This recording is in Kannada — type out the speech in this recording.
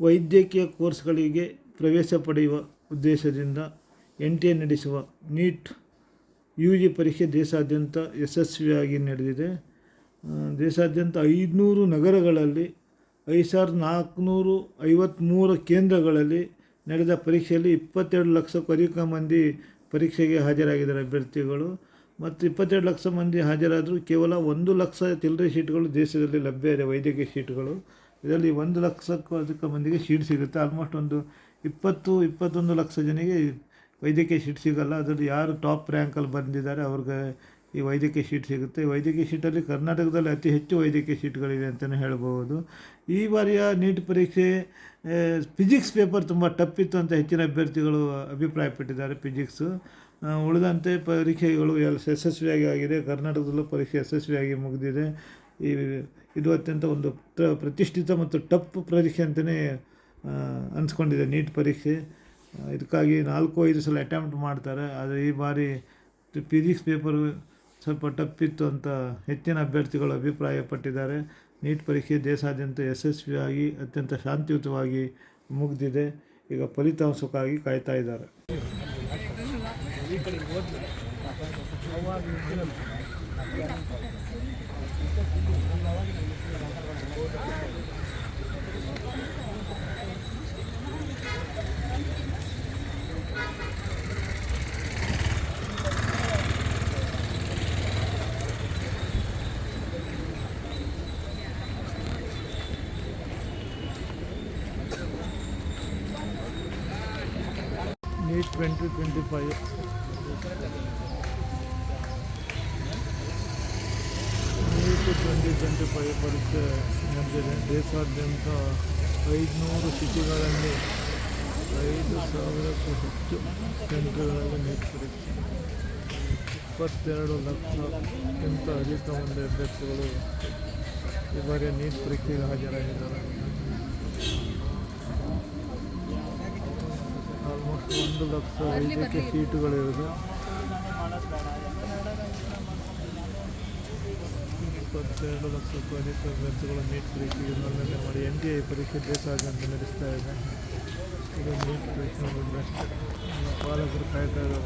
ವೈದ್ಯಕೀಯ ಕೋರ್ಸ್ಗಳಿಗೆ ಪ್ರವೇಶ ಪಡೆಯುವ ಉದ್ದೇಶದಿಂದ ಎನ್ ಟಿ ಎ ನಡೆಸುವ ನೀಟ್ ಯು ಜಿ ಪರೀಕ್ಷೆ ದೇಶಾದ್ಯಂತ ಯಶಸ್ವಿಯಾಗಿ ನಡೆದಿದೆ. ದೇಶಾದ್ಯಂತ ಐದುನೂರು ನಗರಗಳಲ್ಲಿ, ಐದು ಸಾವಿರದ ನಾಲ್ಕುನೂರು ಐವತ್ತ್ಮೂರು ಕೇಂದ್ರಗಳಲ್ಲಿ ನಡೆದ ಪರೀಕ್ಷೆಯಲ್ಲಿ ಇಪ್ಪತ್ತೆರಡು ಲಕ್ಷಕ್ಕೂ ಅಧಿಕ ಮಂದಿ ಪರೀಕ್ಷೆಗೆ ಹಾಜರಾಗಿದ್ದಾರೆ ಅಭ್ಯರ್ಥಿಗಳು. ಮತ್ತು ಇಪ್ಪತ್ತೆರಡು ಲಕ್ಷ ಮಂದಿ ಹಾಜರಾದರೂ ಕೇವಲ ಒಂದು ಲಕ್ಷ ಚಿಲ್ಲರೆ ಶೀಟ್ಗಳು ದೇಶದಲ್ಲಿ ಲಭ್ಯ ಇದೆ ವೈದ್ಯಕೀಯ ಶೀಟ್ಗಳು. ಇದರಲ್ಲಿ ಒಂದು ಲಕ್ಷಕ್ಕೂ ಅಧಿಕ ಮಂದಿಗೆ ಶೀಟ್ ಸಿಗುತ್ತೆ. ಆಲ್ಮೋಸ್ಟ್ ಒಂದು ಇಪ್ಪತ್ತು, ಇಪ್ಪತ್ತೊಂದು ಲಕ್ಷ ಜನಿಗೆ ವೈದ್ಯಕೀಯ ಶೀಟ್ ಸಿಗೋಲ್ಲ. ಅದರಲ್ಲಿ ಯಾರು ಟಾಪ್ ರ್ಯಾಂಕಲ್ಲಿ ಬಂದಿದ್ದಾರೆ ಅವ್ರಿಗೆ ಈ ವೈದ್ಯಕೀಯ ಶೀಟ್ ಸಿಗುತ್ತೆ. ವೈದ್ಯಕೀಯ ಶೀಟಲ್ಲಿ ಕರ್ನಾಟಕದಲ್ಲಿ ಅತಿ ಹೆಚ್ಚು ವೈದ್ಯಕೀಯ ಶೀಟ್ಗಳಿವೆ ಅಂತಲೇ ಹೇಳ್ಬೋದು ಈ ಬಾರಿಯ ನೀಟ್ ಪರೀಕ್ಷೆ ಫಿಸಿಕ್ಸ್ ಪೇಪರ್ ತುಂಬ ಟಫ್ ಇತ್ತು ಅಂತ ಹೆಚ್ಚಿನ ಅಭ್ಯರ್ಥಿಗಳು ಅಭಿಪ್ರಾಯಪಟ್ಟಿದ್ದಾರೆ ಫಿಸಿಕ್ಸು ಉಳಿದಂತೆ ಪರೀಕ್ಷೆಗಳು ಎಲ್ಲ ಯಶಸ್ವಿಯಾಗಿ ಆಗಿದೆ. ಕರ್ನಾಟಕದಲ್ಲೂ ಪರೀಕ್ಷೆ ಯಶಸ್ವಿಯಾಗಿ ಮುಗಿದಿದೆ. ಈ ಇದು ಅತ್ಯಂತ ಒಂದು ಪ್ರ- ಪ್ರತಿಷ್ಠಿತ ಮತ್ತು ಟಫ್ ಪರೀಕ್ಷೆ ಅಂತಲೇ ಅನಿಸ್ಕೊಂಡಿದೆ ನೀಟ್ ಪರೀಕ್ಷೆ. ಇದಕ್ಕಾಗಿ ನಾಲ್ಕು, ಐದು ಸಲ ಅಟೆಂಪ್ಟ್ ಮಾಡ್ತಾರೆ. ಆದರೆ ಈ ಬಾರಿ ಫಿಸಿಕ್ಸ್ ಪೇಪರ್ ಸ್ವಲ್ಪ ಟಫ್ ಇತ್ತು ಅಂತ ಹೆಚ್ಚಿನ ಅಭ್ಯರ್ಥಿಗಳು ಅಭಿಪ್ರಾಯಪಟ್ಟಿದ್ದಾರೆ. ನೀಟ್ ಪರೀಕ್ಷೆ ದೇಶಾದ್ಯಂತ ಯಶಸ್ವಿಯಾಗಿ ಅತ್ಯಂತ ಶಾಂತಿಯುತವಾಗಿ ಮುಗಿದಿದೆ. ಈಗ ಫಲಿತಾಂಶಕ್ಕಾಗಿ ಕಾಯ್ತಾ ಇದ್ದಾರೆ. Twenty twenty five NEET twenty twenty five ಬರುತ್ತೆ. ನಡೆದಿದೆ ದೇಶಾದ್ಯಂತ ಐದುನೂರು ಸಿಟಿಗಳಲ್ಲಿ ಐದು ಸಾವಿರಕ್ಕೂ ಹೆಚ್ಚು ಸೆಂಟ್ರ್ಗಳಲ್ಲಿ ನೀಡ್ತಾರೆ ಇಪ್ಪತ್ತೆರಡು ಲಕ್ಷಕ್ಕಿಂತ ಅಧಿಕ ಮಂದಿ ಅಭ್ಯರ್ಥಿಗಳು ಈ ಬಾರಿ ನೀಟ್ ಪರೀಕ್ಷೆಗೆ ಹಾಜರಾಗಿದ್ದಾರೆ ಆಲ್ಮೋಸ್ಟ್ ಒಂದು ಲಕ್ಷ ವೈದ್ಯಕೀಯ ಸೀಟುಗಳಿರೋದು ಇಪ್ಪತ್ತೆರಡು ಲಕ್ಷಕ್ಕೂ ಅಧಿಕ ಅಭ್ಯರ್ಥಿಗಳು ನೀಟ್ ಪರೀಕ್ಷೆಗೆ ನೋಂದಣಿ ಮಾಡಿ ಎನ್ ಡಿ ಐ ಪರೀಕ್ಷೆ ದೇಶಾದ್ಯಂತ ನಡೆಸ್ತಾ ಇದೆ. ಇದು ನೀಟ್ ಪರೀಕ್ಷೆ ಅಷ್ಟೇ. ಪಾಲಕರು ಕಾಯ್ತಾ ಇದ್ದಾರೆ